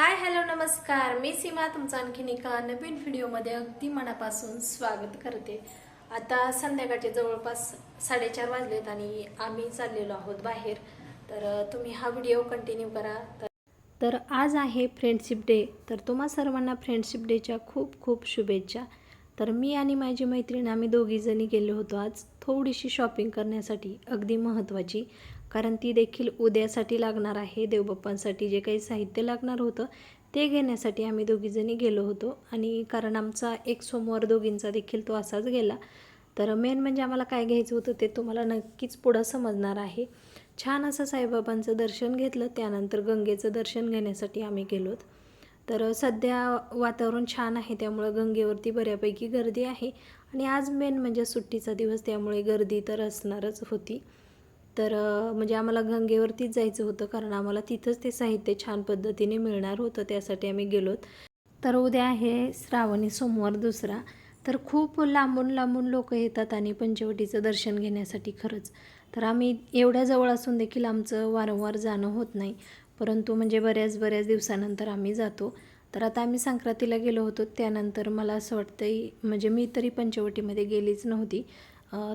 Hi hello नमस्कार. मी सीमा तुमचं आणखीन एका नवीन व्हिडिओमध्ये अगदी मनापासून स्वागत करते. आता संध्याकाळचे जवळपास साडेचार वाजलेत आणि आम्ही चाललेलो आहोत बाहेर. तर तुम्ही हा व्हिडिओ कंटिन्यू करा. तर तर आज आहे फ्रेंडशिप डे तर तुम्हा सर्वांना फ्रेंडशिप डेच्या खूप खूप शुभेच्छा. तर मी आणि माझी मैत्रीण आम्ही दोघीजणी गेलो होतो आज थोडीशी शॉपिंग करण्यासाठी. अगदी महत्त्वाची कारण ती देखील उद्यासाठी लागणार आहे. देवबाप्पांसाठी जे काही साहित्य लागणार होतं ते घेण्यासाठी आम्ही दोघीजणी गेलो होतो. आणि कारण आमचा एक सोमवार दोघींचा देखील तो असाच गेला. तर मेन म्हणजे आम्हाला काय घ्यायचं होतं ते तुम्हाला नक्कीच पुढं समजणार आहे. छान असं साईबाबांचं दर्शन घेतलं. त्यानंतर गंगेचं दर्शन घेण्यासाठी आम्ही गेलोत. तर सध्या वातावरण छान आहे त्यामुळं गंगेवरती बऱ्यापैकी गर्दी आहे. आणि आज मेन म्हणजे सुट्टीचा दिवस त्यामुळे गर्दी तर असणारच होती. तर म्हणजे आम्हाला गंगेवरतीच जायचं होतं कारण आम्हाला तिथंच ते साहित्य छान पद्धतीने मिळणार होतं त्यासाठी आम्ही गेलोत. तर उद्या आहे श्रावणी सोमवार दुसरा. तर खूप लांबून लांबून लोक येतात आणि पंचवटीचं दर्शन घेण्यासाठी खरंच. तर आम्ही एवढ्या जवळ असून देखील आमचं वारंवार जाणं होत नाही. परंतु म्हणजे बऱ्याच बऱ्याच दिवसानंतर आम्ही जातो. तर आता आम्ही संक्रांतीला गेलो होतो त्यानंतर मला असं वाटतं म्हणजे मी तरी पंचवटीमध्ये गेलीच नव्हती.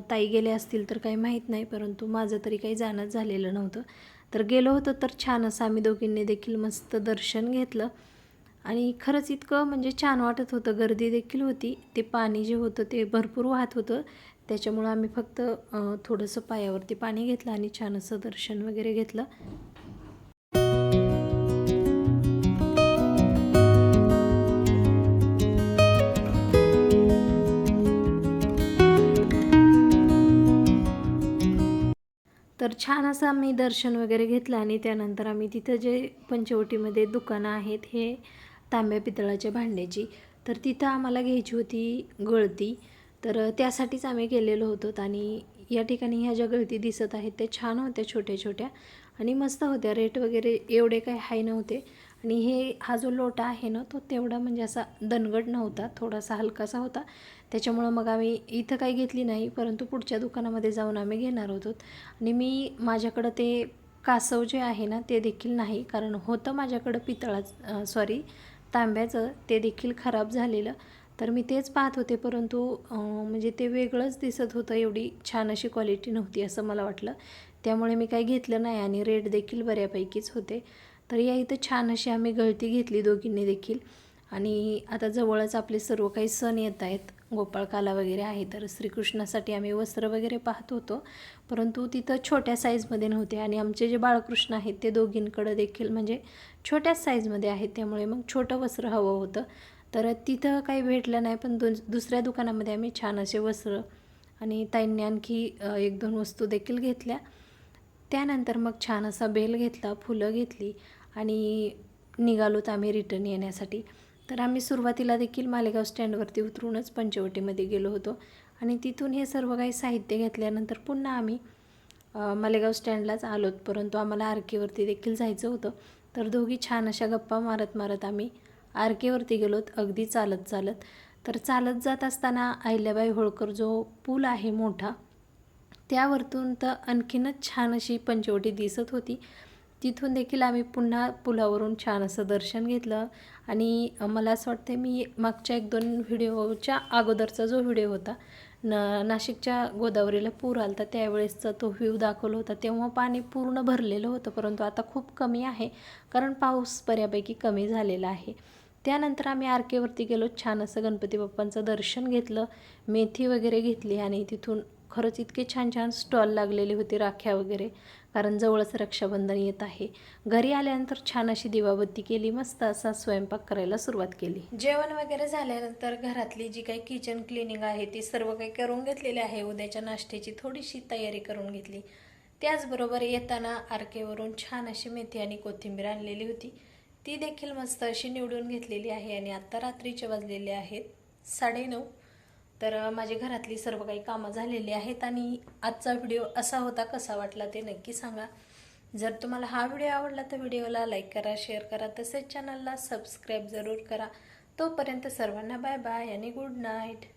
ताई गेले असतील तर काही माहीत नाही परंतु माझं तरी काही जाणंच झालेलं नव्हतं. तर गेलो होतो तर छान असं आम्ही दोघींनी देखील मस्त दर्शन घेतलं. आणि खरंच इतकं म्हणजे छान वाटत होतं. गर्दी देखील होती. ते पाणी जे होतं ते भरपूर वाहत होतं. त्याच्यामुळं आम्ही फक्त थोडंसं पायावरती पाणी घेतलं आणि छान असं दर्शन वगैरे घेतलं. तर छान असं आम्ही दर्शन वगैरे घेतलं आणि त्यानंतर आम्ही तिथं जे पंचवटीमध्ये दुकानं आहेत हे तांब्या पितळाच्या भांड्याची तर तिथं आम्हाला घ्यायची होती गळती. तर त्यासाठीच आम्ही गेलेलो होतो आणि या ठिकाणी ह्या ज्या गळती दिसत आहेत त्या छान होत्या छोट्या छोट्या आणि मस्त होत्या. रेट वगैरे एवढे काही हाय नव्हते. आणि हे हा जो लोटा आहे ना तो तेवढा म्हणजे असा दणगट नव्हता थोडासा हलकासा होता. त्याच्यामुळं मग आम्ही इथं काही घेतली नाही परंतु पुढच्या दुकानामध्ये जाऊन आम्ही घेणार होतो. आणि मी माझ्याकडं ते कासव जे आहे ना ते देखील नाही कारण होतं माझ्याकडं पितळा सॉरी तांब्याचं ते देखील खराब झालेलं. तर मी तेच पाहत होते परंतु म्हणजे ते वेगळंच दिसत होतं एवढी छान अशी क्वालिटी नव्हती असं मला वाटलं. त्यामुळे मी काही घेतलं नाही आणि रेट देखील बऱ्यापैकीच होते. तर या इथं छान अशी आम्ही गळती घेतली दोघींनी देखील. आणि आता जवळच आपले सर्व काही सण येत आहेत. गोपाळकाला वगैरे आहे तर श्रीकृष्णासाठी आम्ही वस्त्र वगैरे पाहत होतो. परंतु तिथं छोट्या साईजमध्ये नव्हते. आणि आमचे जे बाळकृष्ण आहेत ते दोघींकडं देखील म्हणजे छोट्याच साईजमध्ये आहेत. त्यामुळे मग छोटं वस्त्र हवं होतं. तर तिथं काही भेटलं नाही पण दु दुसऱ्या दुकानामध्ये आम्ही छान असे वस्त्र आणि ताईंनी आणखी एक दोन वस्तू देखील घेतल्या. त्यानंतर मग छान असा बेल घेतला फुलं घेतली आणि निघालोत आम्ही रिटर्न येण्यासाठी. तर आम्ही सुरुवातीला देखील मालेगाव स्टँडवरती उतरूनच पंचवटीमध्ये गेलो होतो आणि तिथून हे सर्व काही साहित्य घेतल्यानंतर पुन्हा आम्ही मालेगाव स्टँडलाच आलोत. परंतु आम्हाला आरकेवरती देखील जायचं होतं. तर दोघी छान अशा गप्पा मारत मारत आम्ही आरकेवरती गेलोत अगदी चालत चालत. तर चालत जात असताना अहिल्याबाई होळकर जो पूल आहे मोठा त्यावरतून तर आणखीनच छान अशी पंचवटी दिसत होती. तिथून देखील आम्ही पुन्हा पुलावरून छान असं दर्शन घेतलं आणि मला असं वाटतं मी मागच्या एक दोन व्हिडिओच्या अगोदरचा जो व्हिडिओ होता न नाशिकच्या गोदावरीला पूर आला तर त्यावेळेसचा तो व्ह्यू दाखवला होता. तेव्हा पाणी पूर्ण भरलेलं होतं परंतु आता खूप कमी आहे कारण पाऊस बऱ्यापैकी कमी झालेला आहे. त्यानंतर आम्ही आरकेवरती गेलो. छान असं गणपती बाप्पांचं दर्शन घेतलं. मेथी वगैरे घेतली आणि तिथून खरंच इतके छान छान स्टॉल लागलेले होते राख्या वगैरे कारण जवळच रक्षाबंधन येत आहे. घरी आल्यानंतर छान अशी दिवाबत्ती केली मस्त असा स्वयंपाक करायला सुरुवात केली. जेवण वगैरे झाल्यानंतर घरातली जी काही किचन क्लिनिंग आहे ती सर्व काही करून घेतलेली आहे. उद्याच्या नाश्त्याची थोडीशी तयारी करून घेतली. त्याचबरोबर येताना आरकेवरून छान अशी मेथी आणि कोथिंबीर आणलेली होती. ती देखील मस्त अशी निवडून घेतलेली आहे आणि आत्ता रात्रीचे वाजलेले आहेत साडेनऊ. तर अ, माझी घरातली सर्व काही कामं झालेली आहेत आणि आजचा व्हिडिओ असा होता कसा वाटला ते नक्की सांगा. जर तुम्हाला हा व्हिडिओ आवडला तर व्हिडिओला लाईक करा शेअर करा तसेच चॅनलला सबस्क्राईब जरूर करा. तोपर्यंत सर्वांना बाय बाय आणि गुड नाईट.